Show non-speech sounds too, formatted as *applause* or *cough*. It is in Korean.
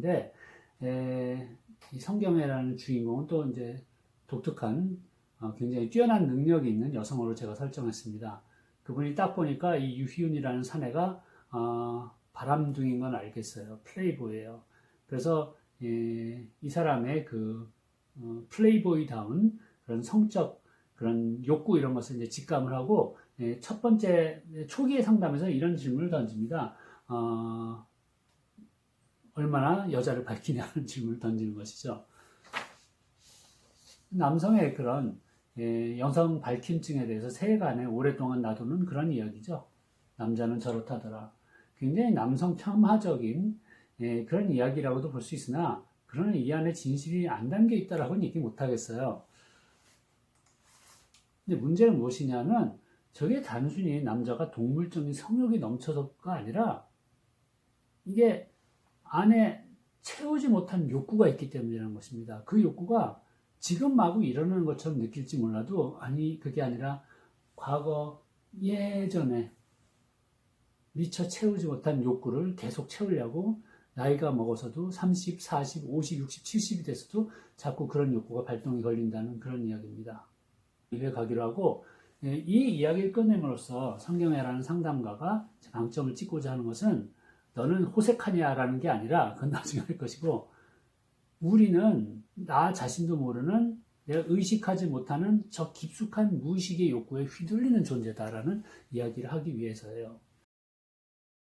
근데 에, 이 성경애라는 주인공은 또 이제 독특한 어, 굉장히 뛰어난 능력이 있는 여성으로 제가 설정했습니다. 그분이 딱 보니까 이 유희윤이라는 사내가 어, 바람둥인 건 알겠어요. 플레이보이예요. 그래서 예, 이 사람의 그 어, 플레이보이다운 그런 성적 그런 욕구 이런 것을 이제 직감을 하고 예, 첫 번째 초기의 상담에서 이런 질문을 던집니다. 어, 얼마나 여자를 밝히냐는 *laughs* 질문을 던지는 것이죠. 남성의 그런 예, 여성 밝힘증에 대해서 세간에 오랫동안 놔두는 그런 이야기죠. 남자는 저렇다더라. 굉장히 남성 폄하적인 예, 그런 이야기라고도 볼 수 있으나 그러나 이 안에 진실이 안 담겨 있다라고는 얘기 못 하겠어요. 근데 문제는 무엇이냐면 저게 단순히 남자가 동물적인 성욕이 넘쳐서가 아니라 이게 안에 채우지 못한 욕구가 있기 때문이라는 것입니다. 그 욕구가 지금 마구 일어나는 것처럼 느낄지 몰라도 아니 그게 아니라 과거 예전에 미처 채우지 못한 욕구를 계속 채우려고 나이가 먹어서도 30, 40, 50, 60, 70이 돼서도 자꾸 그런 욕구가 발동이 걸린다는 그런 이야기입니다. 입에 가기로 하고 예, 이 이야기를 끝냄으로써 성경애라는 상담가가 방점을 찍고자 하는 것은 너는 호색하냐라는 게 아니라 그건 나중에 할 것이고 우리는 나 자신도 모르는 내가 의식하지 못하는 저 깊숙한 무의식의 욕구에 휘둘리는 존재다라는 이야기를 하기 위해서예요.